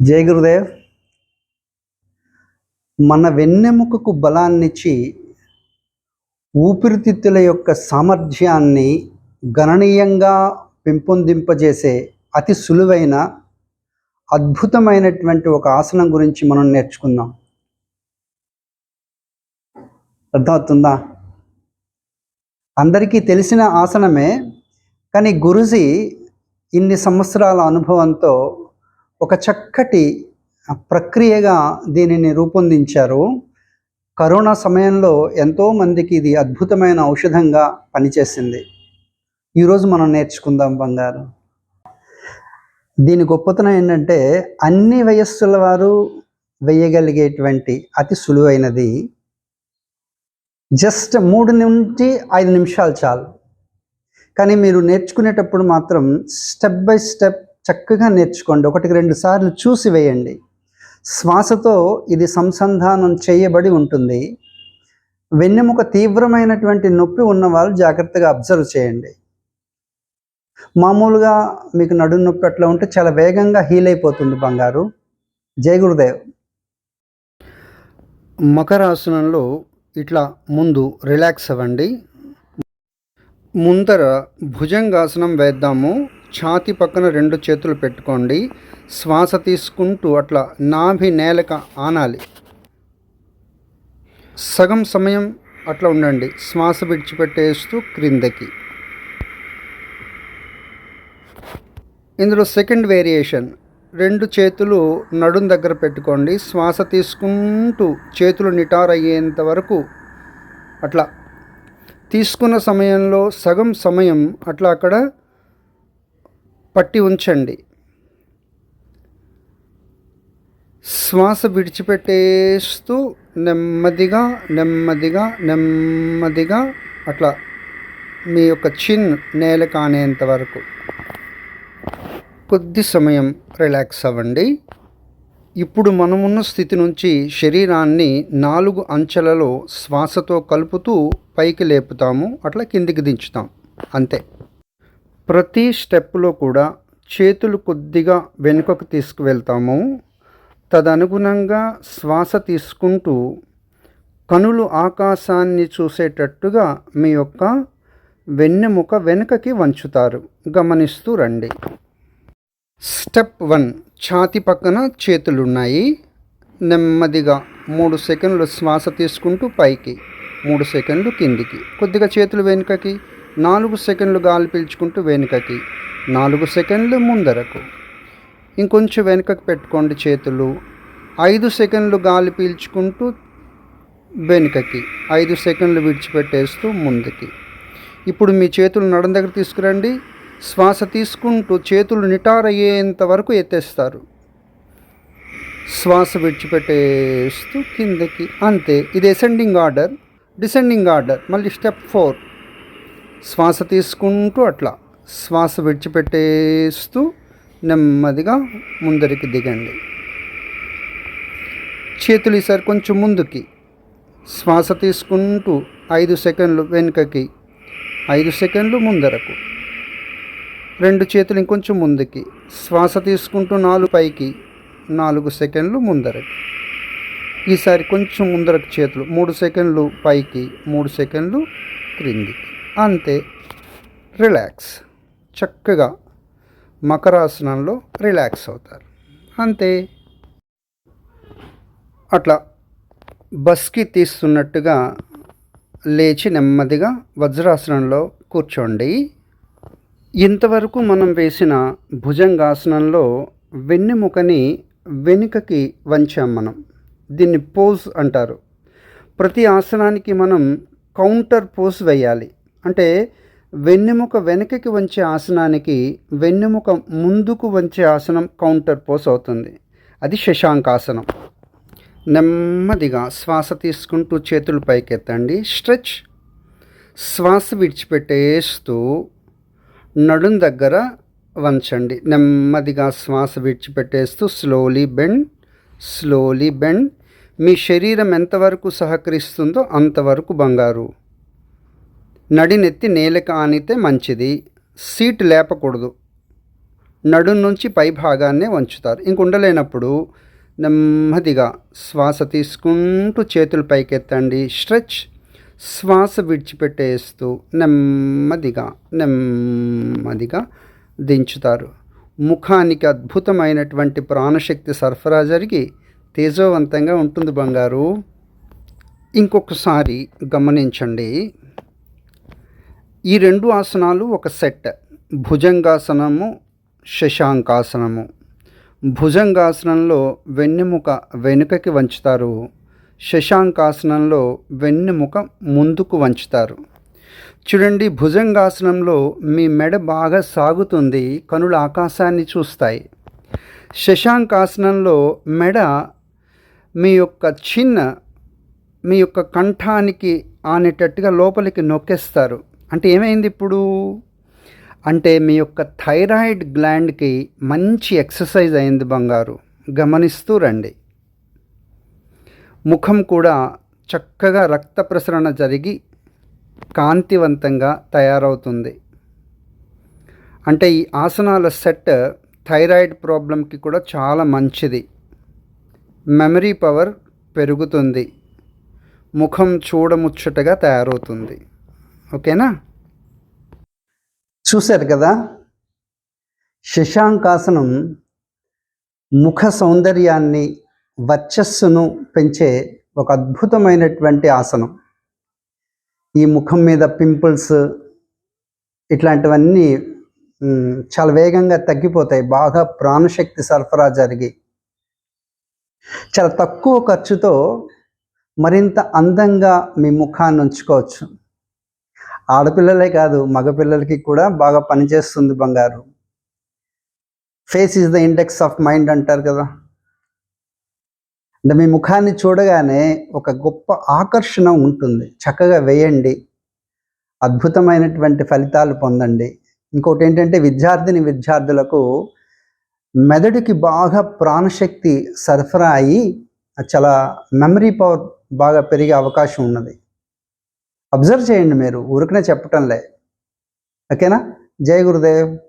జయ గురుదేవ్. మన వెన్నెముకకు బలాన్నిచ్చి ఊపిరితిత్తుల యొక్క సామర్థ్యాన్ని గణనీయంగా పెంపొందింపజేసే అతి సులువైన అద్భుతమైనటువంటి ఒక ఆసనం గురించి మనం నేర్చుకుందాం. అర్థమవుతుందా? అందరికీ తెలిసిన ఆసనమే కానీ గురుజీ ఇన్ని సంవత్సరాల అనుభవంతో ఒక చక్కటి ప్రక్రియగా దీనిని రూపొందించారు. కరోనా సమయంలో ఎంతోమందికి ఇది అద్భుతమైన ఔషధంగా పనిచేసింది. ఈరోజు మనం నేర్చుకుందాం బంగారు. దీని గొప్పతనం ఏంటంటే అన్ని వయస్సుల వారు వేయగలిగేటువంటి అతి సులువైనది జస్ట్ మూడు నుంచి ఐదు నిమిషాలు చాలు. కానీ మీరు నేర్చుకునేటప్పుడు మాత్రం స్టెప్ బై స్టెప్ చక్కగా నేర్చుకోండి. ఒకటికి రెండు సార్లు చూసి వేయండి. శ్వాసతో ఇది సంసంధానం చేయబడి ఉంటుంది. వెన్నెముక తీవ్రమైనటువంటి నొప్పి ఉన్నవాళ్ళు జాగ్రత్తగా అబ్జర్వ్ చేయండి. మామూలుగా మీకు నడుము నొప్పి అట్లా ఉంటే చాలా వేగంగా హీల్ అయిపోతుంది బంగారు. జయ గురుదేవ్. మకరాసనంలో ఇట్లా ముందు రిలాక్స్ అవ్వండి. ముందర భుజంగాసనం వేద్దాము. ఛాతి పక్కన రెండు చేతులు పెట్టుకోండి. శ్వాస తీసుకుంటూ అట్లా నాభి నేలక ఆనాలి. సగం సమయం అట్లా ఉండండి. శ్వాస విడిచిపెట్టేస్తూ క్రిందకి. ఇందులో సెకండ్ వేరియేషన్. రెండు చేతులు నడుం దగ్గర పెట్టుకోండి. శ్వాస తీసుకుంటూ చేతులు నిటారయ్యేంత వరకు అట్లా తీసుకున్న సమయంలో సగం సమయం అట్లా అక్కడ పట్టి ఉంచండి. శ్వాస విడిచిపెట్టేస్తూ నెమ్మదిగా నెమ్మదిగా నెమ్మదిగా అట్లా మీ యొక్క చిన్ నేల కానేంత వరకు. కొద్ది సమయం రిలాక్స్ అవ్వండి. ఇప్పుడు మనమున్న స్థితి నుంచి శరీరాన్ని నాలుగు అంచెలలో శ్వాసతో కలుపుతూ పైకి లేపుతాము అట్లా కిందికి దించుతాం. అంతే. ప్రతి స్టెప్లో కూడా చేతులు కొద్దిగా వెనుకకు తీసుకువెళ్తాము. తదనుగుణంగా శ్వాస తీసుకుంటూ కనులు ఆకాశాన్ని చూసేటట్టుగా మీ యొక్క వెన్నెముక వెనుకకి వంచుతారు. గమనిస్తూ రండి. స్టెప్ వన్ ఛాతి పక్కన చేతులున్నాయి. నెమ్మదిగా మూడు సెకండ్లు శ్వాస తీసుకుంటూ పైకి మూడు సెకండ్లు కిందికి. కొద్దిగా చేతులు వెనుకకి. నాలుగు సెకండ్లు గాలి పీల్చుకుంటూ వెనుకకి నాలుగు సెకండ్లు ముందరకు. ఇంకొంచెం వెనుకకు పెట్టుకోండి చేతులు. ఐదు సెకండ్లు గాలి పీల్చుకుంటూ వెనుకకి ఐదు సెకండ్లు విడిచిపెట్టేస్తూ ముందుకి. ఇప్పుడు మీ చేతులు నడం దగ్గర తీసుకురండి. శ్వాస తీసుకుంటూ చేతులు నిటారయ్యేంత వరకు ఎత్తేస్తారు. శ్వాస విడిచిపెట్టేస్తూ కిందకి అంతే. ఇది అసెండింగ్ ఆర్డర్ డిసెండింగ్ ఆర్డర్ మళ్ళీ స్టెప్ ఫోర్ శ్వాస తీసుకుంటూ అట్లా శ్వాస విడిచిపెట్టేస్తూ నెమ్మదిగా ముందరికి దిగండి. చేతులు ఈసారి కొంచెం ముందుకి. శ్వాస తీసుకుంటూ ఐదు సెకండ్లు వెనుకకి ఐదు సెకండ్లు ముందరకు. రెండు చేతులు ఇంకొంచెం ముందుకి. శ్వాస తీసుకుంటూ నాలుగు పైకి నాలుగు సెకండ్లు ముందరకి. ఈసారి కొంచెం ముందరకు చేతులు మూడు సెకండ్లు పైకి మూడు సెకండ్లు క్రిందికి. అంతే. రిలాక్స్. చక్కగా మకరాసనంలో రిలాక్స్ అవుతారు. అంతే. అట్లా బస్కి తీస్తున్నట్టుగా లేచి నెమ్మదిగా వజ్రాసనంలో కూర్చోండి. ఇంతవరకు మనం వేసిన భుజంగాసనంలో వెన్నెముకని వెనుకకి వంచాం మనం. దీన్ని పోజ్ అంటారు. ప్రతి ఆసనానికి మనం కౌంటర్ పోజ్ వేయాలి. అంటే వెన్నెముక వెనకకి వంచే ఆసనానికి వెన్నెముక ముందుకు వంచే ఆసనం కౌంటర్ పోస్ అవుతుంది. అది శశాంకాసనం. నెమ్మదిగా శ్వాస తీసుకుంటూ చేతులు పైకెత్తండి. స్ట్రెచ్. శ్వాస విడిచిపెట్టేస్తూ నడుం దగ్గర వంచండి. నెమ్మదిగా శ్వాస విడిచిపెట్టేస్తూ స్లోలీ బెండ్ స్లోలీ బెండ్ మీ శరీరం ఎంతవరకు సహకరిస్తుందో అంతవరకు బంగారు. నడినెత్తి నేల ఆనితే మంచిది. సీట్ లేపకూడదు. నడుం నుంచి పై భాగాన్నే వంచుతారు. ఇంక ఉండలేనప్పుడు నెమ్మదిగా శ్వాస తీసుకుంటూ చేతులు పైకెత్తండి. స్ట్రెచ్ శ్వాస విడిచిపెట్టేస్తూ నెమ్మదిగా నెమ్మదిగా దించుతారు. ముఖానికి అద్భుతమైనటువంటి ప్రాణశక్తి సరఫరా జరిగి తేజోవంతంగా ఉంటుంది బంగారు. ఇంకొకసారి గమనించండి. ఈ రెండు ఆసనాలు ఒక సెట్. భుజంగాసనము శశాంకాసనము. భుజంగాసనంలో వెన్నెముక వెనుకకి వంచుతారు. శశాంకాసనంలో వెన్నెముక ముందుకు వంచుతారు. చూడండి భుజంగాసనంలో మీ మెడ బాగా సాగుతుంది కనులు ఆకాశాన్ని చూస్తాయి. శశాంకాసనంలో మెడ మీ యొక్క చిన్న మీ యొక్క కంఠానికి ఆనేటట్టుగా లోపలికి నొక్కేస్తారు. అంటే ఏమైంది ఇప్పుడు? అంటే మీ యొక్క థైరాయిడ్ గ్లాండ్కి మంచి ఎక్సర్సైజ్ అయింది బంగారు. గమనిస్తూ రండి. ముఖం కూడా చక్కగా రక్త ప్రసరణ జరిగి కాంతివంతంగా తయారవుతుంది. అంటే ఈ ఆసనాల సెట్ థైరాయిడ్ ప్రాబ్లంకి కూడా చాలా మంచిది. మెమరీ పవర్ పెరుగుతుంది. ముఖం చూడముచ్చటగా తయారవుతుంది. ఓకేనా? చూశారు కదా? శశాంకాసనం ముఖ సౌందర్యాన్ని వర్చస్సును పెంచే ఒక అద్భుతమైనటువంటి ఆసనం. ఈ ముఖం మీద పింపుల్స్ ఇట్లాంటివన్నీ చాలా వేగంగా తగ్గిపోతాయి. బాగా ప్రాణశక్తి సరఫరా జరిగి చాలా తక్కువ ఖర్చుతో మరింత అందంగా మీ ముఖాన్ని ఉంచుకోవచ్చు. ఆడపిల్లలే కాదు మగపిల్లలకి కూడా బాగా పనిచేస్తుంది బంగారు. Face is the index of mind అంటారు కదా. అంటే మీ ముఖాన్ని చూడగానే ఒక గొప్ప ఆకర్షణ ఉంటుంది. చక్కగా వేయండి. అద్భుతమైనటువంటి ఫలితాలు పొందండి. ఇంకోటి ఏంటంటే విద్యార్థిని విద్యార్థులకు మెదడుకి బాగా ప్రాణశక్తి సరఫరా అయ్యి చాలా మెమరీ పవర్ బాగా పెరిగే అవకాశం ఉన్నది. అబ్జర్వ్ చేయండి మీరు ఊరికనే చెప్పటంలే. ఓకేనా? జై గురుదేవ్.